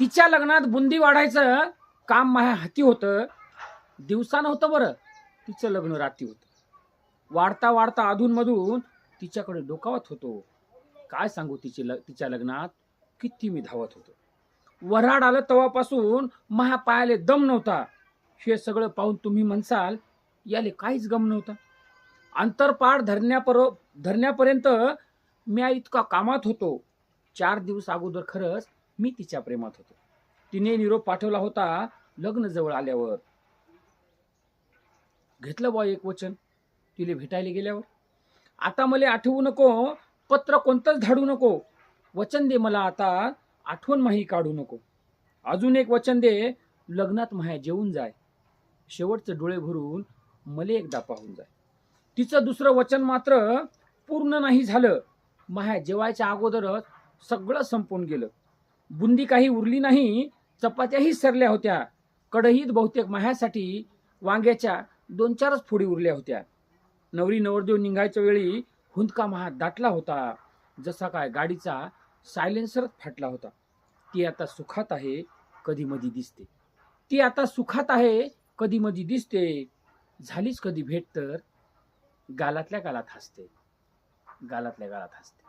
तिच्या लग्नात बुंदी वाढायचं काम माझ्या हाती होतं. दिवसानं होतं बरं. तिचं लग्न राती होतं. वाढता वाढता अधूनमधून तिच्याकडे डोकावत होतो. काय सांगू तिची ल तिच्या लग्नात? किती मी धावत होतो. वऱ्हाड आलं तेव्हापासून माझ्या पायाले दम नव्हता. हे सगळं पाहून तुम्ही म्हणसाल याले काहीच गम नव्हता. अंतरपाड धरण्यापर धरण्यापर्यंत मी इतका कामात होतो. चार दिवस अगोदर खरंच मी तिच्या प्रेमात होतो. तिने निरोप पाठवला होता लग्न जवळ आल्यावर. घेतलं बॉ एक वचन. तिले भेटायला गेल्यावर. आता मला आठवू नको पत्र कोणतंच धाडू नको. वचन दे मला आता आठवण माही काढू नको. अजून एक वचन दे लग्नात माया जेवून जाय. शेवटचं डोळे भरून मले एकदा पाहून जाय. तिचं दुसरं वचन मात्र पूर्ण नाही झालं. माया जेवायच्या अगोदरच सगळं संपून गेलं. बुंदी काही उरली नाही चपात्याही सरल्या होत्या. कढईत बहुतेक माह्यासाठी वांग्याच्या दोन चारच फोडी उरल्या होत्या. नवरी नवरदेव निघायच्या वेळी हुंदका महा दाटला होता. जसा काय गाडीचा सायलेन्सरच फाटला होता. ती आता सुखात आहे कधी मधी दिसते. ती आता सुखात आहे कधी मधी दिसते. झालीच कधी भेट तर गालातल्या गालात हसते. गालातल्या गालात हसते.